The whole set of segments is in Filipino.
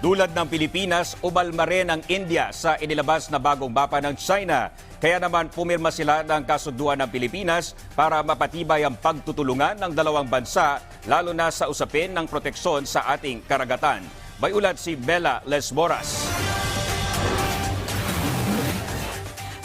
Tulad ng Pilipinas, umalma rin ang India sa inilabas na bagong mapa ng China. Kaya naman pumirma sila ng kasunduan ng Pilipinas para mapatibay ang pagtutulungan ng dalawang bansa lalo na sa usapin ng proteksyon sa ating karagatan. May ulat si Bella Lesmoras.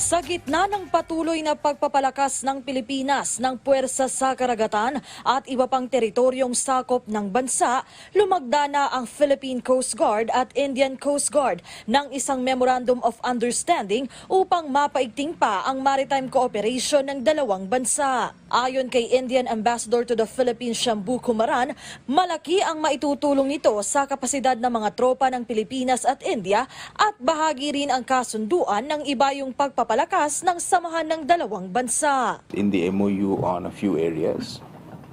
Sa gitna ng patuloy na pagpapalakas ng Pilipinas ng puwersa sa karagatan at iba pang teritoryong sakop ng bansa, lumagda na ang Philippine Coast Guard at Indian Coast Guard ng isang Memorandum of Understanding upang mapaigting pa ang maritime cooperation ng dalawang bansa. Ayon kay Indian Ambassador to the Philippines Shambu Kumaran, malaki ang maitutulong nito sa kapasidad ng mga tropa ng Pilipinas at India at bahagi rin ang kasunduan ng iba yung pagpapalakas ng samahan ng dalawang bansa. in the MOU on a few areas.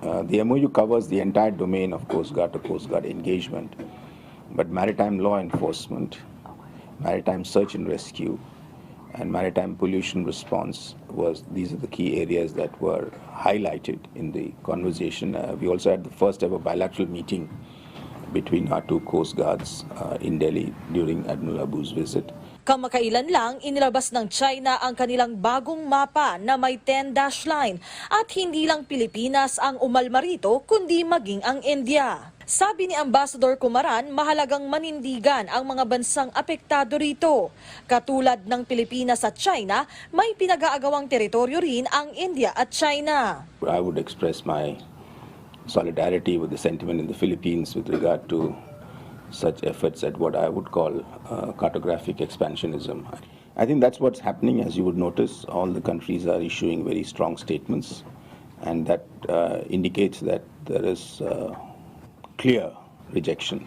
Uh, the MOU covers the entire domain of Coast Guard to Coast Guard engagement, but maritime law enforcement, maritime search and rescue, and maritime pollution response was these are the key areas that were highlighted in the conversation. Uh, we also had the first ever bilateral meeting between our two coast guards uh, in Delhi during Admiral Abu's visit. Kamakailan lang inilabas ng China ang kanilang bagong mapa na may 10-dash line at hindi lang Pilipinas ang umalma rito kundi maging ang India. Sabi ni Ambassador Kumaran, mahalagang manindigan ang mga bansang apektado rito. Katulad ng Pilipinas at China, may pinag-aagawang teritoryo rin ang India at China. I would express my solidarity with the sentiment in the Philippines with regard to such efforts at what I would call uh, cartographic expansionism. I think that's what's happening. As you would notice, all the countries are issuing very strong statements, and that uh, indicates that there is uh, clear rejection.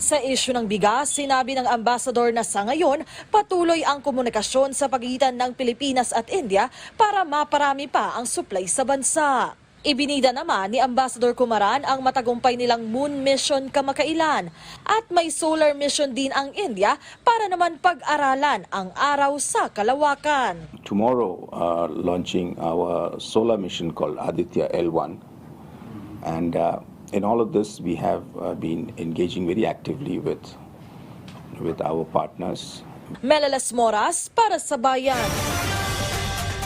Sa isyu ng bigas, sinabi ng ambassador na sa ngayon, patuloy ang komunikasyon sa pagitan ng Pilipinas at India para maparami pa ang supply sa bansa. Ibinida naman ni Ambassador Kumaran ang matagumpay nilang moon mission kamakailan at may solar mission din ang India para naman pag-aralan ang araw sa kalawakan. Tomorrow, uh, launching our solar mission called Aditya L1, and uh, in all of this, we have uh, been engaging very actively with with our partners Melalas Moras para sa Bayan.